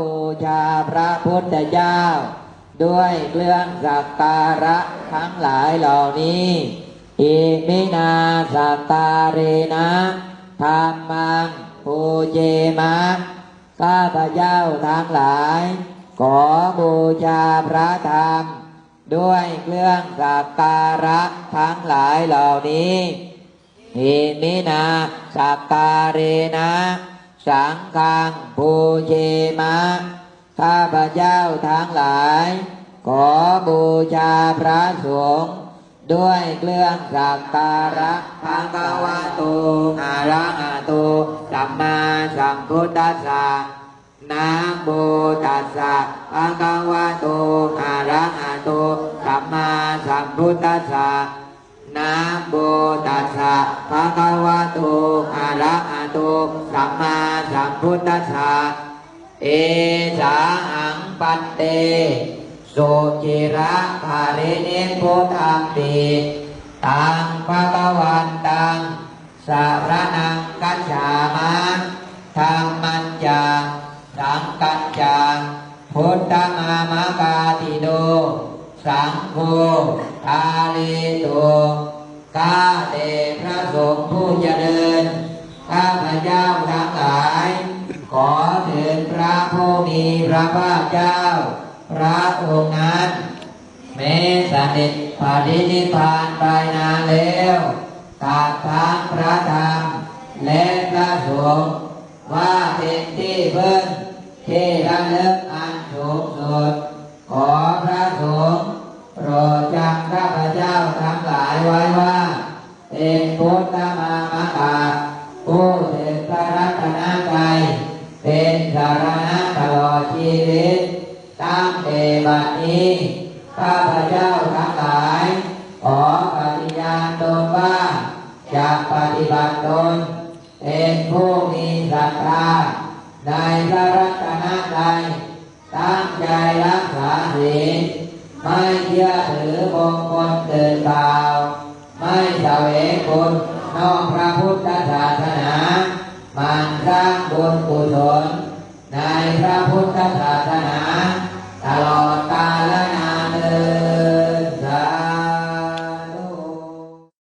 บูชาพระพุทธเจ้า ด้วยเครื่องสักการะทั้งหลายเหล่านี้อิมินาสักการเรนะธรรมังปูเจมะข้าพเจ้าทั้งหลาย ขอบูชาพระธรรม ด้วยเครื่องสักการะทั้งหลายเหล่านี้อิมินาสักการเรนะ สังฆังภูเชมะ ข้าพเจ้าทั้งหลาย ขอบูชาพระสงฆ์ด้วยเครื่องสักการะพังกวาตุอาระหะตุสัมมาสัมพุทธัสสะนะโมตัสสะภะคะวะโตอะระหะโตสัมมาสัมพุทธัสสะนะโมตัสสะภะคะวะโตอะระหะ ตุสัมมาสัมพุทธัสสะเอสาหังปัตเตสุจิระภารินิพุทธังติตังภะคะวันตังสารนังกัจฉามะธรรมันจังสังกัจจังพุทธมามะกาติโดสังโฆทาลิโตกาเตพ ถึงพระผู้มีพระภาคเจ้า พระองค์นั้นแม้เสด็จปฏินิพานไปนานแล้วตัดทั้งพระธรรมและพระสงฆ์ว่าเป็นที่พึ่งที่ระลึกอันสูงสุดขอพระสงฆ์โปรดจำข้าพเจ้าทั้งหลายไว้ว่าเป็นพุทธมามกาผู้ถึงพระรัตนตรัย เป็นสารณะตลอดชีวิต ตั้งแต่บัดนี้ข้าพเจ้าทั้งหลายขอปฏิญาณตนว่าจะปฏิบัติตนเป็นผู้มีศรัทธาในพระรัตนตรัยตั้งใจรักษาศีลไม่เชื่อถือมงคลเกินเปล่าไม่เสวงบุญนอกพระพุทธศาสนา มันสร้างบุญกุศลในพระพุทธศาสนา